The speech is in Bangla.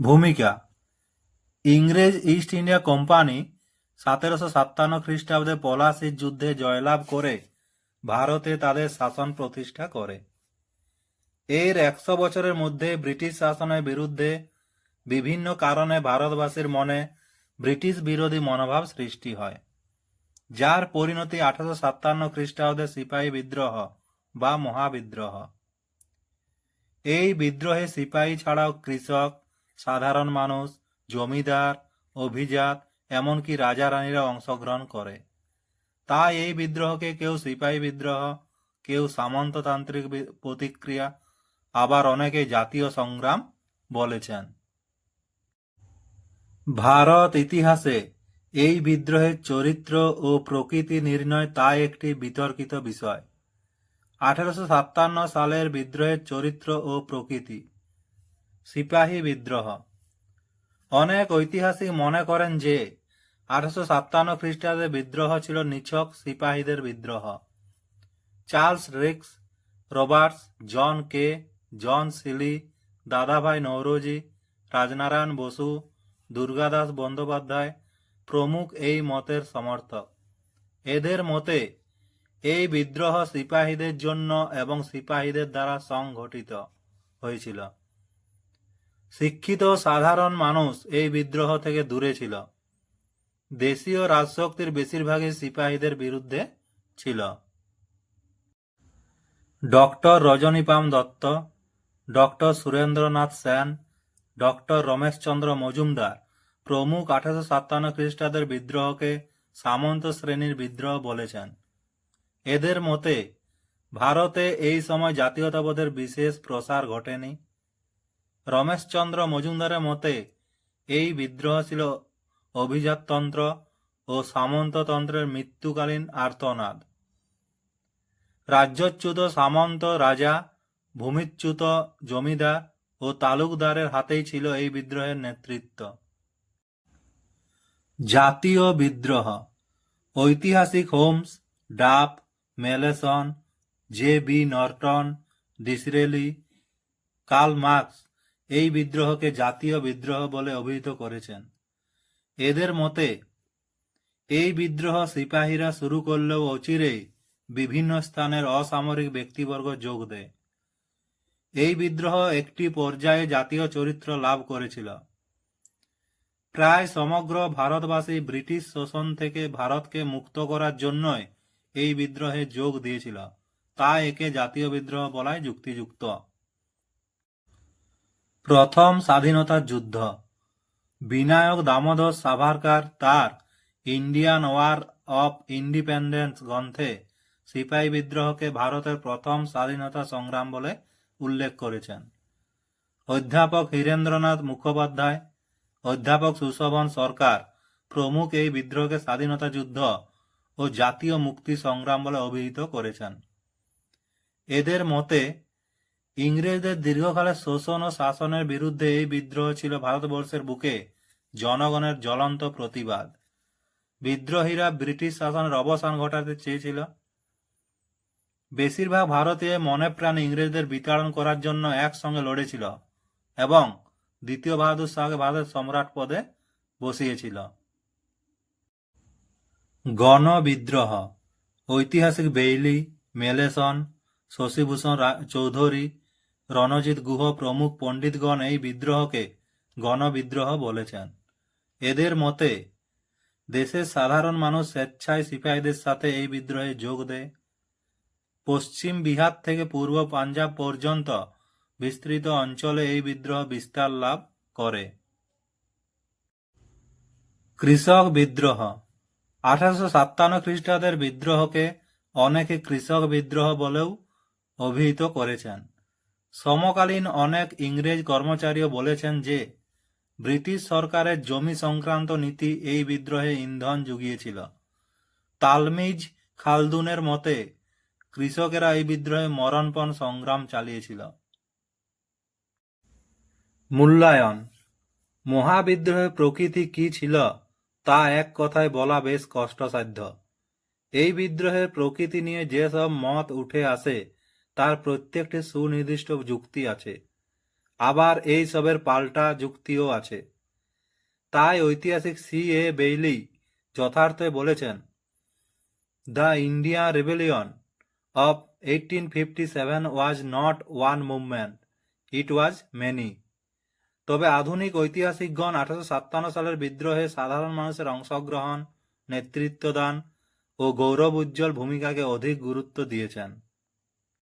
ভূমিকা। ইংরেজ ইস্ট ইন্ডিয়া কোম্পানি সতেরোশো সাতান্ন খ্রিস্টাব্দে পলাশির যুদ্ধে জয়লাভ করে ভারতে তাদের শাসন প্রতিষ্ঠা করে। এর একশো বছরের মধ্যে ব্রিটিশ শাসনের বিরুদ্ধে বিভিন্ন কারণে ভারতবাসীর মনে ব্রিটিশ বিরোধী মনোভাব সৃষ্টি হয়, যার পরিণতি আঠারোশো সাতান্ন খ্রিস্টাব্দে সিপাহী বিদ্রোহ বা মহাবিদ্রোহ। এই বিদ্রোহে সিপাহী ছাড়াও কৃষক সাধারণ মানুষ, জমিদার, অভিজাত, এমনকি রাজা রানীরা অংশগ্রহণ করে। তাই এই বিদ্রোহকে কেউ সিপাহী বিদ্রোহ, কেউ সামন্ততান্ত্রিক প্রতিক্রিয়া, আবার অনেকে জাতীয় সংগ্রাম বলেছেন। ভারত ইতিহাসে এই বিদ্রোহের চরিত্র ও প্রকৃতি নির্ণয় তা একটি বিতর্কিত বিষয়। আঠারোশো সাতান্ন সালের বিদ্রোহের চরিত্র ও প্রকৃতি সিপাহী বিদ্রোহ। অনেক ঐতিহাসিক মনে করেন যে, আঠারোশো সাতান্ন খ্রিস্টাব্দে বিদ্রোহ ছিল নিছক সিপাহীদের বিদ্রোহ। চার্লস রিক্স, রবার্টস, জন কে, জন সিলি, দাদাভাই নৌরোজি, রাজনারায়ণ বসু, দুর্গাদাস বন্দ্যোপাধ্যায় প্রমুখ এই মতের সমর্থক। এদের মতে, এই বিদ্রোহ সিপাহীদের জন্য এবং সিপাহীদের দ্বারা সংঘটিত হয়েছিল। শিক্ষিত সাধারণ মানুষ এই বিদ্রোহ থেকে দূরে ছিল। দেশীয় রাজশক্তির বেশিরভাগই সিপাহীদের বিরুদ্ধে ছিল। Doctor Rajani Palme Dutta, doctor Surendranath Sen, doctor Rameshchandra Majumdar প্রমুখ আঠারোশো সাতান্ন খ্রিস্টাব্দের বিদ্রোহকে সামন্ত শ্রেণির বিদ্রোহ বলেছেন। এদের মতে, ভারতে এই সময় জাতীয়তাবোধের বিশেষ প্রসার ঘটেনি। রমেশচন্দ্র মজুমদারের মতে, এই বিদ্রোহ ছিল অভিজাততন্ত্র ও সামন্ততন্ত্রের মৃত্যুকালীন আর্তনাদ। রাজ্যচ্যুত সামন্ত রাজা, ভূমিচ্যুত জমিদার ও তালুকদারের হাতেই ছিল এই বিদ্রোহের নেতৃত্ব। জাতীয় বিদ্রোহ। ঐতিহাসিক Holmes ডাপ Malleson, J B Norton, Disraeli, Karl Marx এই বিদ্রোহকে জাতীয় বিদ্রোহ বলে অভিহিত করেছেন। এদের মতে, এই বিদ্রোহ সিপাহীরা শুরু করলেও অচিরেই বিভিন্ন স্থানের অসামরিক ব্যক্তিবর্গ যোগ দেয়। এই বিদ্রোহ একটি পর্যায়ে জাতীয় চরিত্র লাভ করেছিল। প্রায় সমগ্র ভারতবাসী ব্রিটিশ শোষণ থেকে ভারতকে মুক্ত করার জন্যই এই বিদ্রোহে যোগ দিয়েছিল। তা একে জাতীয় বিদ্রোহ বলাই যুক্তিযুক্ত। প্রথম স্বাধীনতার যুদ্ধ। বিনায়ক দামোদর সাভারকার তার ইন্ডিয়ান ওয়ার অফ ইন্ডিপেন্ডেন্স গ্রন্থে সিপাহী বিদ্রোহকে ভারতের প্রথম স্বাধীনতা সংগ্রাম বলে উল্লেখ করেছেন। অধ্যাপক হীরেন্দ্রনাথ মুখোপাধ্যায়, অধ্যাপক সুশোভন সরকার প্রমুখ এই বিদ্রোহকে স্বাধীনতা যুদ্ধ ও জাতীয় মুক্তি সংগ্রাম বলে অভিহিত করেছেন। এদের মতে ইংরেজদের দীর্ঘকালের শোষণ ও শাসনের বিরুদ্ধে এই বিদ্রোহ ছিল ভারতবর্ষের বুকে জনগণের জ্বলন্ত প্রতিবাদ। বিদ্রোহীরা ব্রিটিশ শাসনের অবসান ঘটাতে চেয়েছিল। বেশিরভাগ ভারতীয় মনে প্রাণে ইংরেজদের বিতাড়ন করার জন্য একসঙ্গে লড়েছিল এবং দ্বিতীয় বাহাদুর শাহকে ভারতের সম্রাট পদে বসিয়েছিল। গণ বিদ্রোহ ঐতিহাসিক বেইলি, মেলেসন, শশীভূষণ চৌধুরী রণজিৎ গুহ প্রমুখ পণ্ডিতগণ এই বিদ্রোহকে গণবিদ্রোহ বলেছেন। এদের মতে, দেশের সাধারণ মানুষ স্বেচ্ছায় সিপাহীদের সাথে এই বিদ্রোহে যোগ দেয়। পশ্চিম বিহার থেকে পূর্ব পাঞ্জাব পর্যন্ত বিস্তৃত অঞ্চলে এই বিদ্রোহ বিস্তার লাভ করে। কৃষক বিদ্রোহ। আঠারোশো সাতান্ন খ্রিস্টাব্দের বিদ্রোহকে অনেকে কৃষক বিদ্রোহ বলেও অভিহিত করেছেন। সমকালীন অনেক ইংরেজ কর্মচারীও বলেছেন যে, ব্রিটিশ সরকারের জমি সংক্রান্ত নীতি এই বিদ্রোহে ইন্ধন জুগিয়েছিল। তালমিজ খালদুনের মতে, কৃষকেরা এই বিদ্রোহে মরণপণ সংগ্রাম চালিয়েছিল। মূল্যায়ন। মহাবিদ্রোহের প্রকৃতি কি ছিল, তা এক কথায় বলা বেশ কষ্টসাধ্য। এই বিদ্রোহের প্রকৃতি নিয়ে যেসব মত উঠে আসে তার প্রত্যেকটি সুনির্দিষ্ট যুক্তি আছে। আবার এই সবের পাল্টা যুক্তিও আছে। তাই ঐতিহাসিক সি এ বেইলি যথার্থে বলেছেন, the India rebellion of eighteen fifty seven was not one movement, it was many. তবে আধুনিক ঐতিহাসিকগণ আঠারোশো সাতান্ন সালের বিদ্রোহে সাধারণ মানুষের অংশগ্রহণ, নেতৃত্বদান ও গৌরব উজ্জ্বল ভূমিকাকে অধিক গুরুত্ব দিয়েছেন।